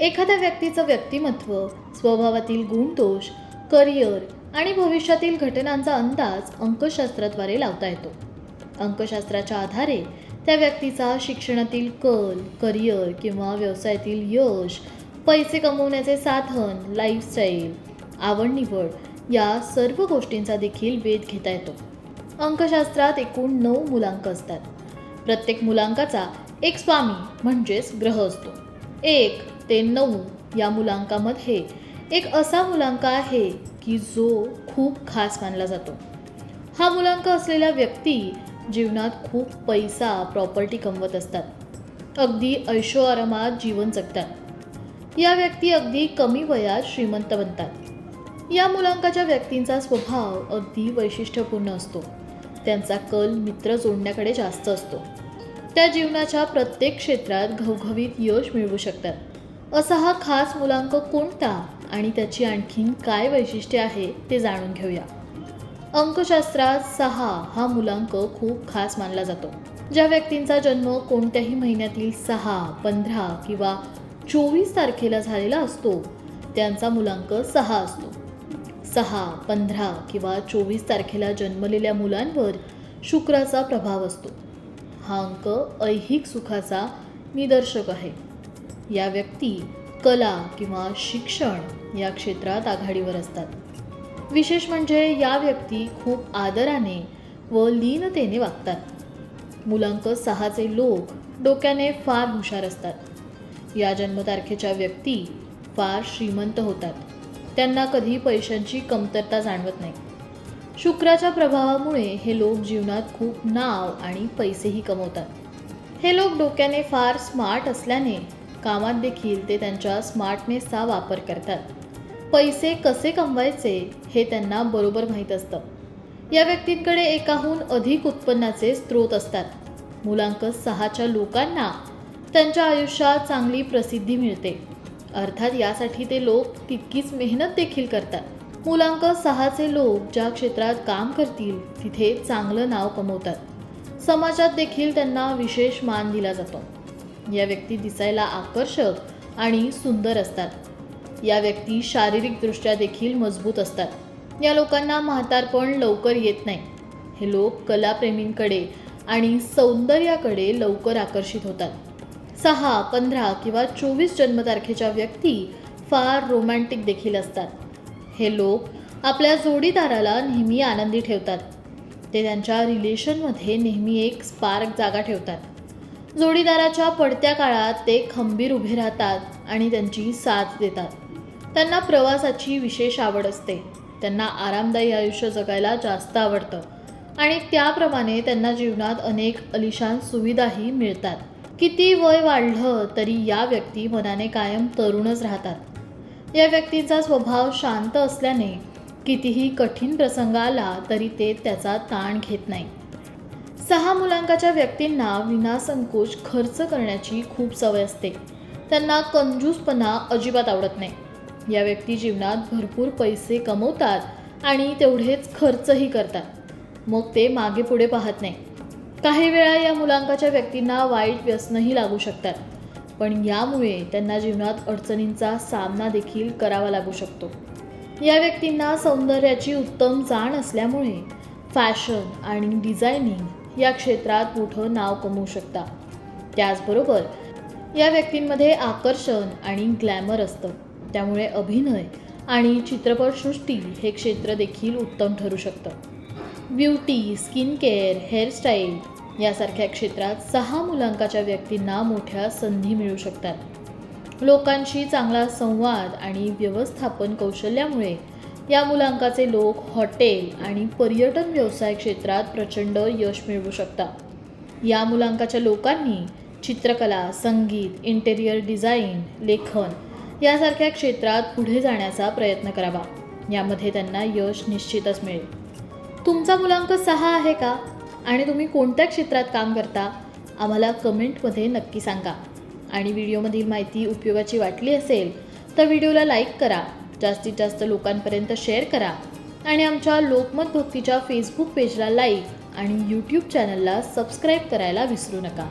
एखाद्या व्यक्तीचं व्यक्तिमत्व स्वभावातील गुणदोष करिअर आणि भविष्यातील घटनांचा अंदाज अंकशास्त्राद्वारे लावता येतो. अंकशास्त्राच्या आधारे त्या व्यक्तीचा शिक्षणातील कल करिअर किंवा व्यवसायातील यश पैसे कमवण्याचे साधन लाईफस्टाईल आवड निवड या सर्व गोष्टींचा देखील वेध घेता येतो. अंकशास्त्रात एकूण नऊ मुलांक असतात. प्रत्येक मुलांकाचा एक स्वामी म्हणजेच ग्रह असतो. एक ते नऊ या मुलांकामध्ये एक असा मुलांक आहे की जो खूप खास मानला जातो. हा मुलांक असलेल्या व्यक्ती जीवनात खूप पैसा प्रॉपर्टी कमवत असतात. अगदी ऐशोआरामात जीवन जगतात. या व्यक्ती अगदी कमी वयात श्रीमंत बनतात. या मुलांकाच्या व्यक्तींचा स्वभाव अगदी वैशिष्ट्यपूर्ण असतो. त्यांचा कल मित्र जोडण्याकडे जास्त असतो. त्या जीवनाच्या प्रत्येक क्षेत्रात घवघवीत यश मिळवू शकतात. असा हा खास मुलांक कोणता आणि त्याची आणखीन काय वैशिष्ट्ये आहे ते जाणून घेऊया. अंकशास्त्रात सहा हा मुलांक खूप खास मानला जातो. ज्या व्यक्तींचा जन्म कोणत्याही महिन्यातील सहा पंधरा किंवा चोवीस तारखेला झालेला असतो त्यांचा मुलांक सहा असतो. सहा पंधरा किंवा चोवीस तारखेला जन्मलेल्या मुलांवर शुक्राचा प्रभाव असतो. हा अंक ऐहिक सुखाचा निदर्शक आहे. या व्यक्ती कला किंवा शिक्षण या क्षेत्रात आघाडीवर असतात. विशेष म्हणजे या व्यक्ती खूप आदराने व लीनतेने वागतात. मुलांक सहाचे लोक डोक्याने फार हुशार असतात. या जन्मतारखेच्या व्यक्ती फार श्रीमंत होतात. त्यांना कधी पैशांची कमतरता जाणवत नाही. शुक्राच्या प्रभावामुळे हे लोक जीवनात खूप नाव आणि पैसेही कमवतात. हे लोक डोक्याने फार स्मार्ट असल्याने कामात देखील ते त्यांच्या स्मार्टनेसचा वापर करतात. पैसे कसे कमवायचे हे त्यांना बरोबर माहीत असतं. या व्यक्तींकडे एकाहून अधिक उत्पन्नाचे स्रोत असतात. मुलांक सहाच्या लोकांना त्यांच्या आयुष्यात चांगली प्रसिद्धी मिळते. अर्थात यासाठी ते लोक तितकीच मेहनत देखील करतात. मुलांक सहाचे लोक ज्या क्षेत्रात काम करतील तिथे चांगलं नाव कमवतात. समाजात देखील त्यांना विशेष मान दिला जातो. या व्यक्ती दिसायला आकर्षक आणि सुंदर असतात. या व्यक्ती शारीरिकदृष्ट्या देखील मजबूत असतात. या लोकांना म्हातारपण लवकर येत नाही. हे लोक कलाप्रेमींकडे आणि सौंदर्याकडे लवकर आकर्षित होतात. सहा पंधरा किंवा चोवीस जन्मतारखेच्या व्यक्ती फार रोमॅन्टिक देखील असतात. हे लोक आपल्या जोडीदाराला नेहमी आनंदी ठेवतात. ते त्यांच्या रिलेशनमध्ये नेहमी एक स्पार्क जागा ठेवतात. जोडीदाराच्या पडत्या काळात ते खंबीर उभे राहतात आणि त्यांची साथ देतात. त्यांना प्रवासाची विशेष आवड असते. त्यांना आरामदायी आयुष्य जगायला जास्त आवडतं. आणि त्याप्रमाणे त्यांना जीवनात अनेक अलिशान सुविधाही मिळतात. किती वय वाढलं तरी या व्यक्ती मनाने कायम तरुणच राहतात. या व्यक्तीचा स्वभाव शांत असल्याने कितीही कठीण प्रसंग आला तरी ते त्याचा ताण घेत नाही. सहा मुलांकाच्या व्यक्तींना विनासंकोच खर्च करण्याची खूप सवय असते. त्यांना कंजूसपणा अजिबात आवडत नाही. या व्यक्ती जीवनात भरपूर पैसे कमवतात आणि तेवढेच खर्चही करतात. मग ते मागे पुढे पाहत नाही. काही वेळा या मुलांकाच्या व्यक्तींना वाईट व्यसनही लागू शकतात. पण यामुळे त्यांना जीवनात अडचणींचा सामना देखील करावा लागू शकतो. या व्यक्तींना सौंदर्याची उत्तम जाण असल्यामुळे फॅशन आणि डिझायनिंग या क्षेत्रात मोठं नाव कमवू शकता. त्याचबरोबर या व्यक्तींमध्ये आकर्षण आणि ग्लॅमर असतं. त्यामुळे अभिनय आणि चित्रपटसृष्टी हे क्षेत्र देखील उत्तम ठरू शकतं. ब्युटी स्किन केअर हेअरस्टाईल यासारख्या क्षेत्रात सहा मुलांकाच्या व्यक्तींना मोठ्या संधी मिळू शकतात. लोकांशी चांगला संवाद आणि व्यवस्थापन कौशल्यामुळे या मुलांकाचे लोक हॉटेल आणि पर्यटन व्यवसाय क्षेत्रात प्रचंड यश मिळवू शकतात. या मुलांकाच्या लोकांनी चित्रकला संगीत इंटेरियर डिझाईन लेखन यासारख्या क्षेत्रात पुढे जाण्याचा प्रयत्न करावा. यामध्ये त्यांना यश निश्चितच मिळेल. तुमचा मुलांक सहा आहे का? आणि तुम्ही कोणत्या क्षेत्रात काम करता आम्हाला कमेंटमध्ये नक्की सांगा. आणि व्हिडिओमधील माहिती उपयोगाची वाटली असेल तर व्हिडिओला लाईक करा जास्तीत जास्त लोकांपर्यंत शेअर करा. आणि आमच्या लोकमत भक्तीच्या फेसबुक पेजला लाईक आणि यूट्यूब चॅनलला सबस्क्राईब करायला विसरू नका.